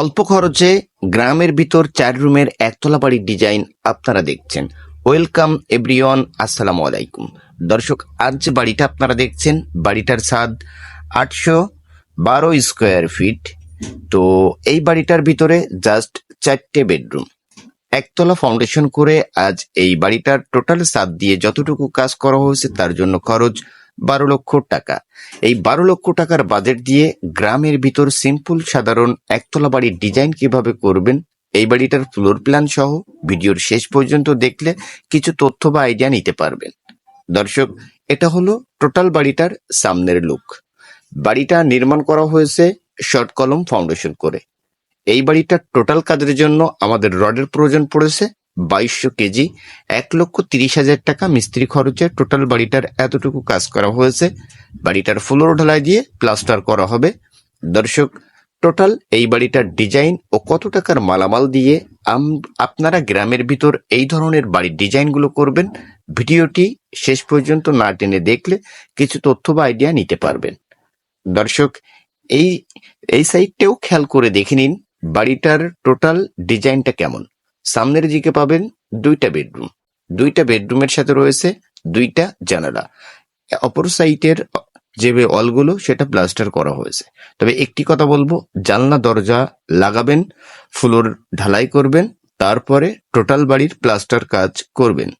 অল্প খরচে গ্রামের ভিতর চার রুমের একতলা বাড়ির ডিজাইন আপনারা দেখছেন। ওয়েলকাম এভরিওয়ান, আসসালামু আলাইকুম। দর্শক, আজ যে বাড়িটা আপনারা দেখছেন, বাড়িটার ছাদ আটশো বারো স্কোয়ার ফিট। তো এই বাড়িটার ভিতরে জাস্ট চারটে বেডরুম। একতলা ফাউন্ডেশন করে আজ এই বাড়িটার টোটাল সাত দিয়ে যতটুকু কাজ করা হয়েছে তার জন্য খরচ বারো লক্ষ টাকা। এই বারো লক্ষ টাকার বাজেট দিয়ে গ্রামের ভিতর সিম্পল সাধারণ, একতলা বাড়ির ডিজাইন কীভাবে করবেন, এই বাড়িটার ফ্লোর প্ল্যান সহ ভিডিওর শেষ পর্যন্ত দেখলে কিছু তথ্য বা আইডিয়া নিতে পারবেন। দর্শক, এটা হলো টোটাল বাড়িটার সামনের লুক বাড়িটা নির্মাণ করা হয়েছে শর্ট কলম ফাউন্ডেশন করে। এই বাড়িটার টোটাল কাজের জন্য আমাদের রডের প্রয়োজন পড়েছে। বাইশশো কেজি, এক লক্ষ তিরিশ হাজার টাকা মিস্ত্রি খরচে টোটাল বাড়িটার এতটুকু কাজ করা হয়েছে। বাড়িটার ফ্লোর ঢালাই দিয়ে প্লাস্টার করা হবে। দর্শক, টোটাল এই বাড়িটার ডিজাইন ও কত টাকার মালামাল দিয়ে আপনারা গ্রামের ভিতর এই ধরনের বাড়ির ডিজাইনগুলো করবেন, ভিডিওটি শেষ পর্যন্ত না টেনে দেখলে কিছু তথ্য বা আইডিয়া নিতে পারবেন। দর্শক, এই এই সাইডটাও খেয়াল করে দেখে নিন, বাড়িটার টোটাল ডিজাইনটা কেমন। সামনের দিকে পাবেন দুইটা বেডরুম। দুইটা বেডরুমের সাথে রয়েছে দুইটা জানালা। অপর সাইটের যে অলগুলো সেটা প্লাস্টার করা হয়েছে। তবে একটি কথা বলব, জানলা, দরজা লাগাবেন, ফ্লোর ঢালাই করবেন, তারপরে টোটাল বাড়ির প্লাস্টার কাজ করবেন।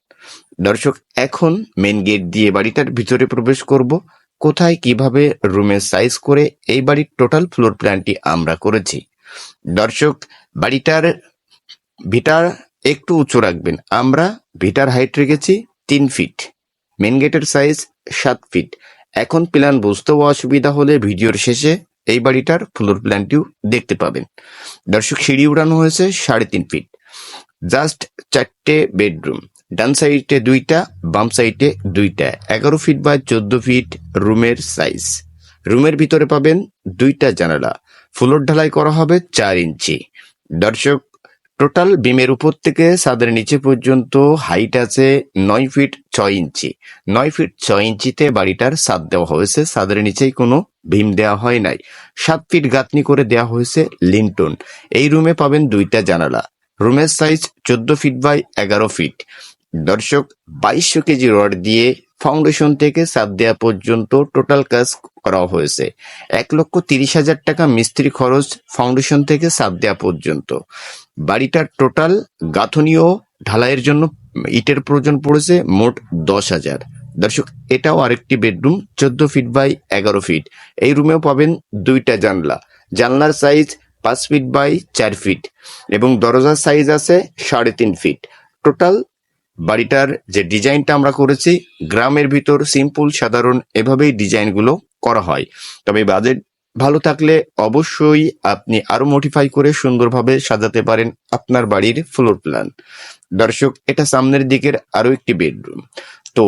দর্শক, এখন মেন গেট দিয়ে বাড়িটার ভিতরে প্রবেশ করব। কোথায়, কীভাবে, রুমের সাইজ করে এই বাড়ির টোটাল ফ্লোর প্ল্যানটি আমরা করেছি। দর্শক, বাড়িটার ভিটার একটু উঁচু রাখবেন। আমরা ভিটার হাইট রেখেছি তিন ফিট মেন গেটের সাইজ সাত ফিট এখন প্ল্যান বুঝতেও অসুবিধা হলে ভিডিওর শেষে এই বাড়িটার ফ্লোর প্ল্যানটিও দেখতে পাবেন। দর্শক, সিঁড়ি উড়ানো হয়েছে সাড়ে তিন ফিট জাস্ট চারটে বেডরুম ডান সাইডে দুইটা, বাম সাইডে দুইটা। এগারো ফিট বা চোদ্দ ফিট রুমের সাইজ রুমের ভিতরে পাবেন দুইটা জানালা। ফ্লোর ঢালাই করা হবে চার ইঞ্চি। দর্শক টোটাল বিমের উপর থেকে ছাদের নিচে পর্যন্ত হাইট আছে নয় ফিট ছয় ইঞ্চি। নয় ফিট ছয় ইঞ্চিতে বাড়িটার ছাদ দেওয়া হয়েছে। ছাদের নিচেই কোনো ভীম দেওয়া হয় নাই। সাত ফিট গাঁথনি করে দেওয়া হয়েছে লিন্টন এই রুমে পাবেন দুইটা জানালা। রুমের সাইজ চোদ্দ ফিট বাই এগারো ফিট দর্শক, বাইশশো কেজি রড দিয়ে ফাউন্ডেশন থেকে ছাদ দেওয়া পর্যন্ত টোটাল কাজ করা হয়েছে। এক লক্ষ তিরিশ হাজার টাকা মিস্ত্রি খরচ ফাউন্ডেশন থেকে ছাদ দেওয়া পর্যন্ত। বাড়িটার টোটাল গাঁথনি ও ঢালাইয়ের জন্য ইটের প্রয়োজন পড়েছে মোট দশ হাজার। দর্শক, এটাও আরেকটি বেডরুম, চোদ্দ ফিট বাই এগারো ফিট। এই রুমেও পাবেন দুইটা জানলা। জানলার সাইজ পাঁচ ফিট বাই চার ফিট এবং দরজার সাইজ আছে সাড়ে তিন ফিট। টোটাল বাড়িটার যে ডিজাইনটা আমরা করেছি, গ্রামের ভিতর সিম্পল, সাধারণ এভাবেই ডিজাইনগুলো করা হয়। তবে বাজেট ভালো থাকলে অবশ্যই আপনি আরও মডিফাই করে সুন্দরভাবে সাজাতে পারেন আপনার বাড়ির ফ্লোর প্ল্যান দর্শক, এটা সামনের দিকের আরও একটি বেডরুম তো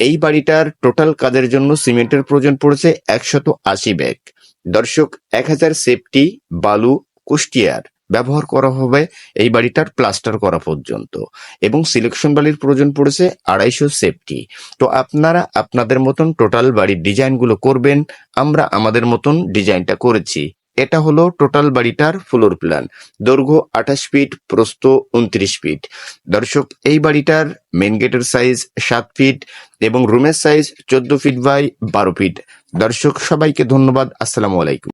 এই বাড়িটার টোটাল কাজের জন্য সিমেন্টের প্রয়োজন পড়েছে একশত আশি ব্যাগ। দর্শক, এক হাজার সেফটি বালু, কুষ্টিয়ার। ব্যবহার করা হবে এই বাড়িটার প্লাস্টার করা পর্যন্ত। এবং সিলেকশন বালির প্রয়োজন পড়েছে আড়াইশো সেফটি। তো আপনারা আপনাদের মতন টোটাল বাড়ির ডিজাইনগুলো করবেন, আমরা আমাদের মতন ডিজাইনটা করেছি। এটা হলো টোটাল বাড়িটার ফ্লোর প্ল্যান। দৈর্ঘ্য আঠাশ ফিট, প্রস্থ উনত্রিশ ফিট। দর্শক, এই বাড়িটার মেন গেটের সাইজ সাত ফিট এবং রুমের সাইজ চোদ্দ ফিট বাই বারো ফিট। দর্শক, সবাইকে ধন্যবাদ। আসসালামু আলাইকুম।